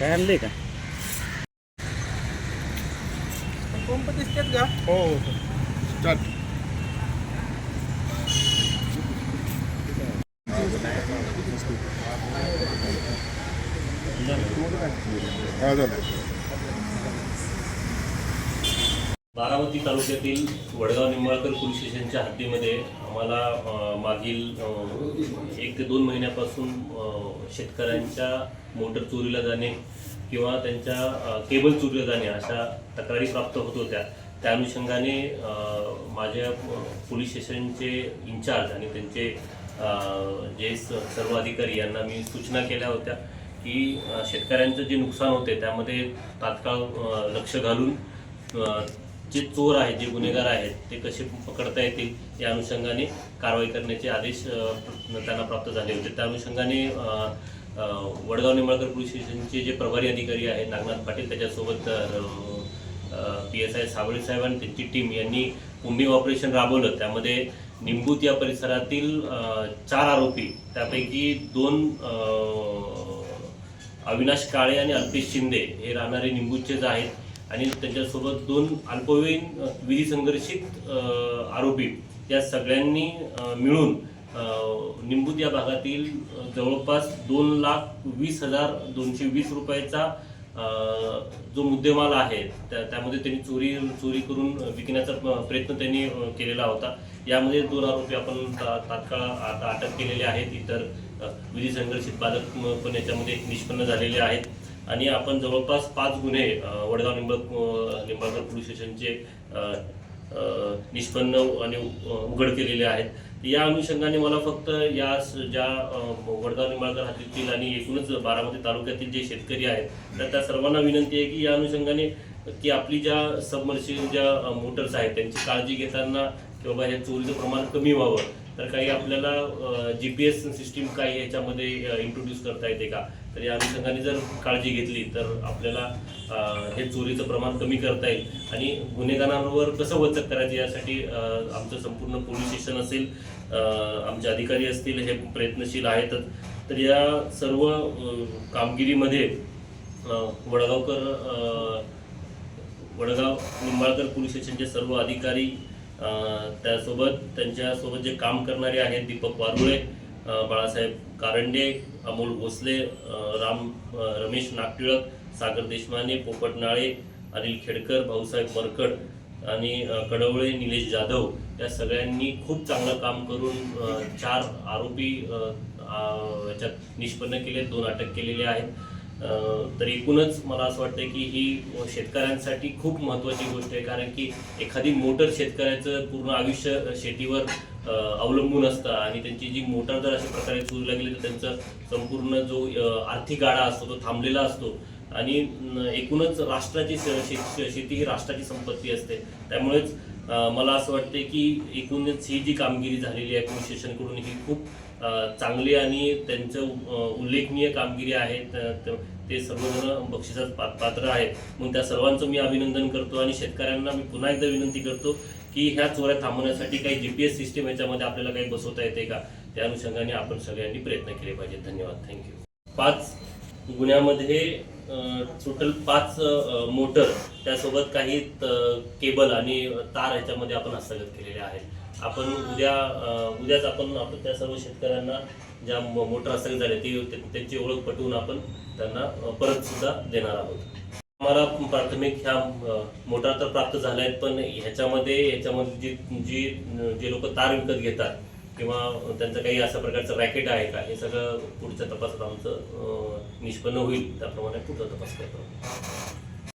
काय आणलंय का? पंप दिसतात का? हो हो स्टार्ट हा झालं. बारामती तालुक्यातील वडगाव निंबाळकर पोलीस स्टेशनच्या हद्दीमध्ये आम्हाला मागील एक ते दोन महिन्यापासून शेतकऱ्यांच्या मोटर चोरीला जाणे किंवा त्यांच्या केबल चोरीला जाणे अशा तक्रारी प्राप्त होत होत्या. त्या अनुषंगाने माझ्या पोलीस स्टेशनचे इन्चार्ज आणि त्यांचे जे स- सर्व अधिकारी यांना मी सूचना केल्या होत्या की शेतकऱ्यांचं जे नुकसान होते त्यामध्ये तात्काळ लक्ष घालून जे चोर आहेत जे गुन्हेगार आहेत ते कसे पकडता येतील या अनुषंगाने कारवाई करण्याचे आदेश त्यांना प्राप्त झाले होते. त्या अनुषंगाने वडगाव निंबाळकर पोलीस स्टेशनचे जे प्रभारी अधिकारी आहेत नागनाथ पाटील त्याच्यासोबत P S I Sawale saheb आणि त्यांची टीम यांनी कुंभिंग ऑपरेशन राबवलं. त्यामध्ये निंबूत या परिसरातील चार आरोपी त्यापैकी दोन अविनाश काळे आणि अल्पेश शिंदे हे राहणारे निंबूतचेच आहेत आणि त्यांच्यासोबत दोन अल्पवयीन विधी संघर्षित आरोपी या सगळ्यांनी मिळून निंबूत या भागातील जवळपास दोन लाख वीस हजार दोनशे वीस रुपयाचा जो मुद्देमाल आहे त्या त्यामध्ये त्यांनी चोरी चोरी करून विकण्याचा प- प्रयत्न त्यांनी केलेला होता. यामध्ये दोन आरोपी आपण ता- तात्काळ आता अटक केलेले आहेत. इतर विधी संघर्षित बालक पण याच्यामध्ये निष्पन्न झालेले आहेत. आणि आपण जवळपास पाच गुन्हे वडगाव निंब निंबाळकर पोलीस स्टेशनचे निष्पन्न आणि उघड केलेले आहेत. या अनुषंगाने मला फक्त या ज्या वडगाव निंबाळकर हद्दीतील आणि एकूणच बारामती तालुक्यातील जे शेतकरी आहेत तर त्या सर्वांना विनंती आहे की या अनुषंगाने की आपली ज्या सबमर्शिबल ज्या मोटर्स आहेत त्यांची काळजी घेताना किंवा बाबा हे चोरीचं प्रमाण कमी व्हावं. तर काही आपल्याला जी पी एस सिस्टीम काही याच्यामध्ये इंट्रोड्यूस करता येते का? तर या अनुषंगाने जर काळजी घेतली तर आपल्याला हे चोरीचं प्रमाण कमी करता येईल. आणि गुन्हेगारांवर कसं वचक करायचं यासाठी आमचं संपूर्ण पोलीस स्टेशन असेल आमचे अधिकारी असतील हे प्रयत्नशील आहेतच. तर या सर्व कामगिरीमध्ये वडगावकर वडगाव निंबाळकर पोलीस स्टेशनचे सर्व अधिकारी त्यासोबत त्यांच्यासोबत जे काम करणारे आहेत दीपक वारुळे बाळासाहेब कारंडे अमोल भोसले राम रमेश नागटिळक सागर देशमाने पोपट नाळे अनिल खेडकर भाऊसाहेब मरकड आणि कडवळे निलेश जाधव या सगळ्यांनी खूप चांगलं काम करून चार आरोपी याच्यात निष्पन्न केले दोन अटक केलेले आहेत. तर एकूणच मला असं वाटतं की ही शेतकऱ्यांसाठी खूप महत्त्वाची गोष्ट आहे कारण की एखादी मोटर शेतकऱ्याचं पूर्ण आयुष्य शेतीवर अवलंबून असतं आणि त्यांची जी मोटर जर अशा प्रकारे चोरू लागली तर त्यांचा संपूर्ण जो आर्थिक गाडा असतो तो थांबलेला असतो. आणि एकूणच राष्ट्राची शेती ही राष्ट्राची संपत्ती असते. त्यामुळेच मला असं वाटते की एकूणच ही जी कामगिरी झालेली आहे पोलीस स्टेशनकडून ही खूप चांगली आणि त्यांचं उल्लेखनीय कामगिरी आहे ते सर्वजण बक्षिसात पा- पात्र आहेत. मग त्या सर्वांचं मी अभिनंदन करतो आणि शेतकऱ्यांना मी पुन्हा एकदा विनंती करतो की ह्या चोऱ्या थांबवण्यासाठी काही जी पी एस सिस्टीम याच्यामध्ये आपल्याला काही बसवता येते का? त्या अनुषंगाने आपण सगळ्यांनी प्रयत्न केले पाहिजेत. धन्यवाद. थँक्यू पाच गुन्ह्यामध्ये टोटल पाच मोटर त्यासोबत काही केबल आणि तार याच्यामध्ये आपण हस्तगत केलेले आहेत. आपण उद्या उद्याच आपण आपण त्या सर्व शेतकऱ्यांना ज्या मोटर हस्तगत झाल्या ती ते- त्यांची ओळख पटवून आपण त्यांना परत सुद्धा देणार आहोत. आम्हाला प्राथमिक ह्या मोटार तर प्राप्त झाल्या आहेत पण ह्याच्यामध्ये ह्याच्यामध्ये जी जी जे लोक तार विकत घेतात किंवा त्यांचं काही अशा प्रकारचं रॅकेट आहे का? हे सगळं पुढच्या तपासात आमचं निष्पन्न होईल. त्याप्रमाणे पुढचा तपास करतो.